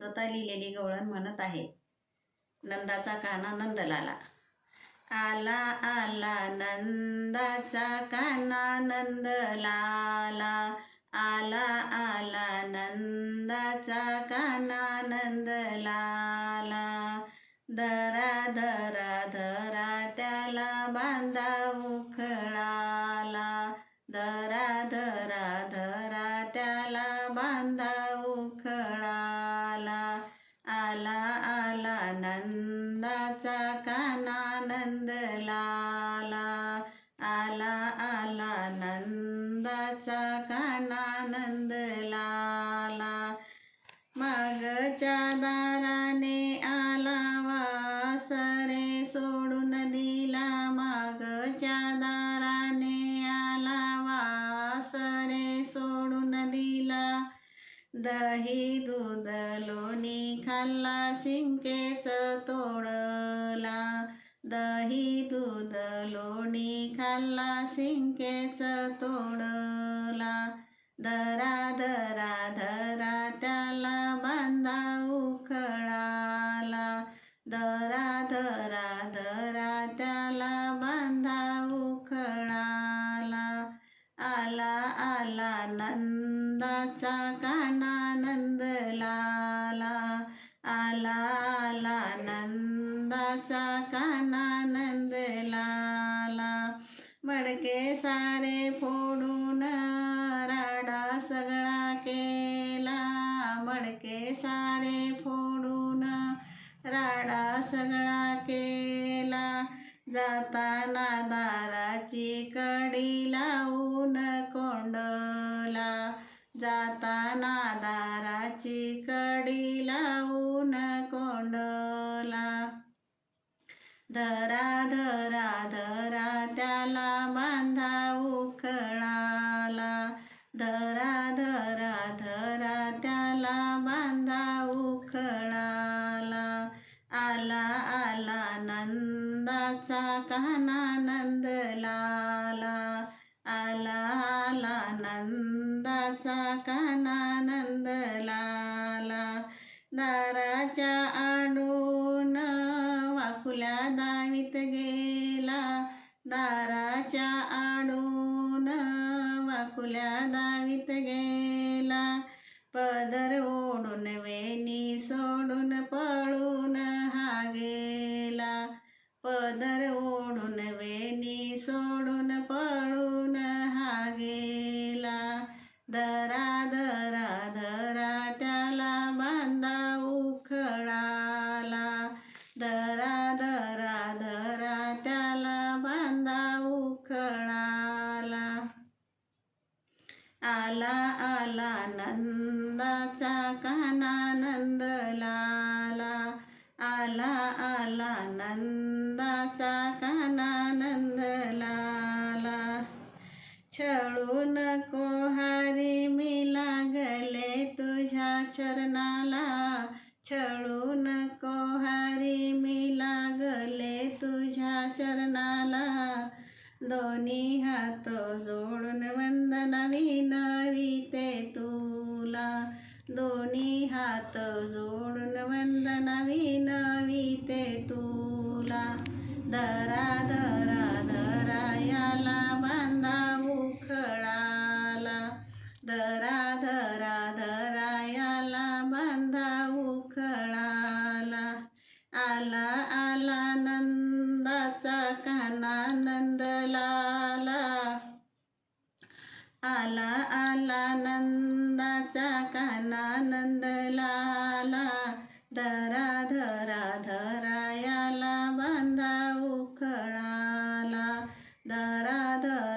स्वतः लिहिलेली गवळण म्हणत आहे. नंदाचा काना नंदलाला. आला आला नंदाचा काना नंदलाला. आला आला नंदाचा काना नंदलाला. दरा दरा नंदाचा काना नंदलाला आला आला नंदाचा काना नंदलाला मागच्या दाराने आला वासरे सोडून दिला. मागच्या दाराने आला वासरे सोडून दिला. दही दूध लोणी खाल्ला शिंकेच तोडं दही दूध लोणी खाल्ला शिंकेच तोडला. दरा दरा धरा त्याला बांधा उखळाला. दरा दरा धरा त्याला बांधा उखळाला. आला आला नंदाचा काना नंदलाला आला आला नंदाचा कानानंद लाला मडके सारे फोडून राडा सगळा केला. मडके सारे फोडून राडा सगळा केला. जाताना दाराची कडी लावून कोंडला. जाताना दाराची कडी लावून कोंडला. धरा धरा धरा त्याला बांधा उखळाला धरा धरा धरा त्याला बांधा उखळाला आला आला नंदाचा काना नंदलाला. आला आला नंदाचा काना नंदलाला. दाराच्या आडून वाकुल्या दावीत गेला दाराच्या आडून. वाकुल्या दावीत गेला पदर ओढून वेणी सोडून पळून हा गेला. पदर ओढून वेणी सोडून पळून हा गेला. दरा दरा धरा त्याला बांधा उखळा. आला आला नंदाचा काना नंदलाला. आला आला नंदाचा काना नंदलाला. छळू नको हरी मी लागले तुझ्या चरणाला. छळू नको हरी मी लागले तुझ्या चरणाला. दोन्ही हात जोडून वंदना विनविते तुला. दोन्ही हात जोडून वंदना विनविते तुला. दरा दरा दरा याला बांधा उखळाला. दरा दरा दरा याला बांधा उखळाला. आला आला नंदाचा नंदलाला. आला आला नंदाचा काना नंदलाला. धरा धरा धरायाला बांधा उखळाला. धरा धरा